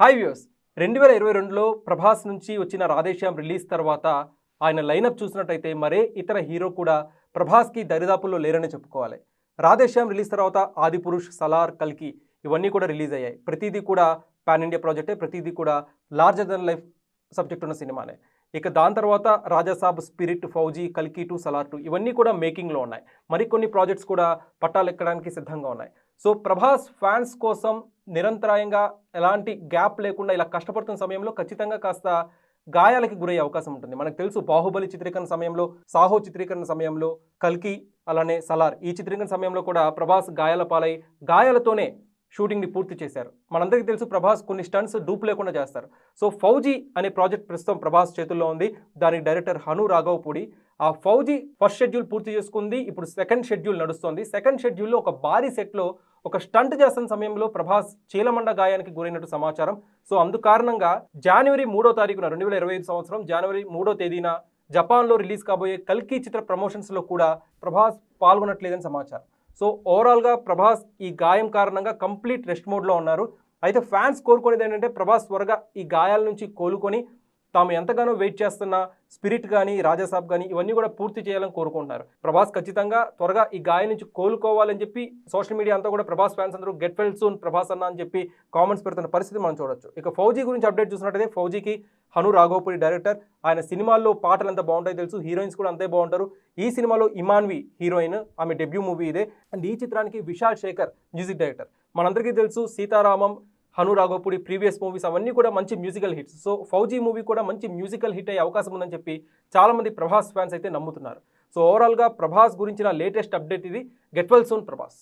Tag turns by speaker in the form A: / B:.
A: Hi views రెండు వేల ఇరవై రెండులో ప్రభాస్ నుంచి వచ్చిన రాధేశ్యామ్ రిలీజ్ తర్వాత ఆయన లైనప్ చూసినట్టయితే మరే ఇతర హీరో కూడా ప్రభాస్కి దరిదాపుల్లో లేరని చెప్పుకోవాలి. రాధేశ్యామ్ రిలీజ్ తర్వాత ఆదిపురుష్ సలార్ కల్కి ఇవన్నీ కూడా రిలీజ్ అయ్యాయి. ప్రతిదీ కూడా పాన్ ఇండియా ప్రాజెక్టే ప్రతిదీ కూడా లార్జర్ దెన్ లైఫ్ సబ్జెక్ట్ ఉన్న సినిమానే. ఇక దాని తర్వాత రాజాసాబ్ స్పిరిట్ ఫౌజీ కల్కి టూ సలార్ టూ ఇవన్నీ కూడా మేకింగ్లో ఉన్నాయి. మరికొన్ని ప్రాజెక్ట్స్ కూడా పట్టాలెక్కడానికి సిద్ధంగా ఉన్నాయి. సో ప్రభాస్ ఫ్యాన్స్ కోసం నిరంతరాయంగా ఎలాంటి గ్యాప్ లేకుండా ఇలా కష్టపడుతున్న సమయంలో ఖచ్చితంగా కాస్త గాయాలకి గురయ్యే అవకాశం ఉంటుంది. మనకు తెలుసు బాహుబలి చిత్రీకరణ సమయంలో సాహో చిత్రీకరణ సమయంలో కల్కి అలానే సలార్ ఈ చిత్రీకరణ సమయంలో కూడా ప్రభాస్ గాయాల పాలై గాయాలతోనే షూటింగ్ని పూర్తి చేశారు. మనందరికీ తెలుసు ప్రభాస్ కొన్ని స్టంట్స్ డూప్ లేకుండా చేస్తారు. సో ఫౌజీ అనే ప్రాజెక్ట్ ప్రస్తుతం ప్రభాస్ చేతుల్లో ఉంది. దానికి డైరెక్టర్ హను రాఘవపూడి ఆ ఫౌజీ ఫస్ట్ షెడ్యూల్ పూర్తి చేసుకుంది. ఇప్పుడు సెకండ్ షెడ్యూల్ నడుస్తోంది. సెకండ్ షెడ్యూల్లో ఒక భారీ సెట్లో ఒక స్టంట్ చేస్తున్న సమయంలో ప్రభాస్ చీలమండ గాయానికి గురైనట్టు సమాచారం. సో అందుకారణంగా జనవరి మూడో తారీఖున రెండు వేల ఇరవై ఐదు సంవత్సరం జనవరి మూడో తేదీన జపాన్లో రిలీజ్ కాబోయే కల్కి చిత్ర ప్రమోషన్స్లో కూడా ప్రభాస్ పాల్గొనట్లేదని సమాచారం. సో ఓవరాల్గా ప్రభాస్ ఈ గాయం కారణంగా కంప్లీట్ రెస్ట్ మోడ్లో ఉన్నారు. అయితే ఫ్యాన్స్ కోరుకునేది ఏంటంటే ప్రభాస్ త్వరగా ఈ గాయాల నుంచి కోలుకొని తాము ఎంతగానో వెయిట్ చేస్తున్న స్పిరిట్ కానీ రాజాసాబ్ కానీ ఇవన్నీ కూడా పూర్తి చేయాలని కోరుకుంటున్నారు. ప్రభాస్ ఖచ్చితంగా త్వరగా ఈ గాయం నుంచి కోలుకోవాలని చెప్పి సోషల్ మీడియా అంతా కూడా ప్రభాస్ ఫ్యాన్స్ అందరూ గెట్ వెల్ సూన్ ప్రభాస్ అన్న అని చెప్పి కామెంట్స్ పెడుతున్న పరిస్థితి మనం చూడొచ్చు. ఇక ఫౌజీ గురించి అప్డేట్ చూసినట్టయితే ఫౌజీకి హను రాఘవపూడి డైరెక్టర్. ఆయన సినిమాల్లో పాటలు ఎంత బాగుంటాయో తెలుసు హీరోయిన్స్ కూడా అంతే బాగుంటారు. ఈ సినిమాలో ఇమాన్వి హీరోయిన్ ఆమె డెబ్యూ మూవీ ఇదే. అండ్ ఈ చిత్రానికి విశాల్ శేఖర్ మ్యూజిక్ డైరెక్టర్. మనందరికీ తెలుసు సీతారామం హను ప్రీవియస్ మూవీస్ అవన్నీ కూడా మంచి musical hits. So Fauji movie కూడా మంచి మ్యూజికల్ హిట్ అయ్యే అవకాశం ఉందని చెప్పి చాలామంది ప్రభాస్ ఫ్యాన్స్ అయితే నమ్ముతున్నారు. సో ఓవరాల్గా ప్రభాస్ గురించిన లేటెస్ట్ అప్డేట్ ఇది. Get well soon Prabhas.